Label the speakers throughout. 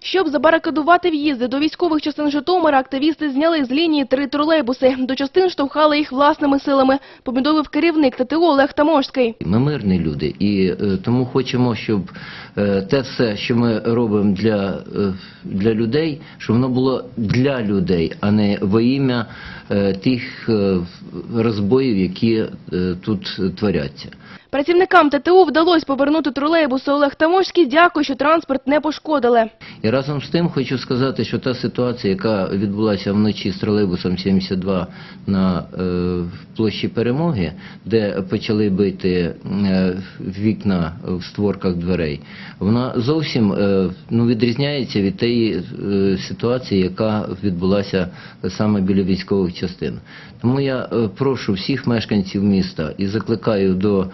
Speaker 1: Щоб забарикадувати в'їзди до військових частин Житомира, активісти зняли з лінії три тролейбуси. До частин штовхали їх власними силами, Помідовив керівник ТТО Олег Таможський.
Speaker 2: Ми мирні люди, і е, тому хочемо, щоб те все, що ми робимо для, е, для людей, щоб воно було для людей, а не во ім'я е, тих е, розбоїв, які е, тут творяться.
Speaker 1: Працівникам ТТО вдалося повернути тролейбуси. Олег Таможський дякує, що транспорт не пошкодили.
Speaker 2: І разом з тим хочу сказати, що та ситуація, яка відбулася вночі з тролейбусом 72 на е, площі Перемоги, де почали бити е, вікна в створках дверей, вона зовсім е, ну, відрізняється від тієї е, ситуації, яка відбулася саме біля військових частин. Тому я е, прошу всіх мешканців міста і закликаю до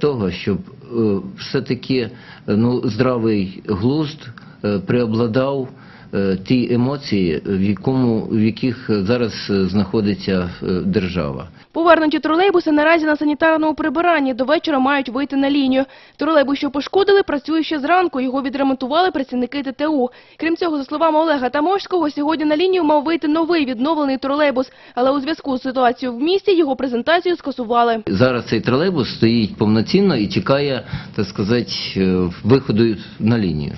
Speaker 2: того, щоб е, все-таки е, ну, здравий глузд преобладав ті емоції, в якому в яких зараз е, знаходиться е, держава.
Speaker 1: Повернуті тролейбуси наразі на санітарному прибиранні. До вечора мають вийти на лінію. Тролейбус, що пошкодили, працює ще зранку. Його відремонтували працівники ТТУ. Крім цього, за словами Олега Таможського, сьогодні на лінію мав вийти новий відновлений тролейбус. Але у зв'язку з ситуацією в місті його презентацію скасували.
Speaker 2: Зараз цей тролейбус стоїть повноцінно і чекає, так сказати, е, виходу на лінію.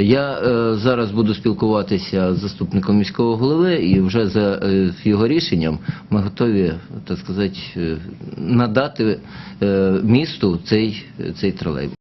Speaker 2: Я е, зараз буду спілкуватися з заступником міського голови, і вже за е, його рішенням ми готові, так сказати, е, надати е, місту цей, цей тролейбус.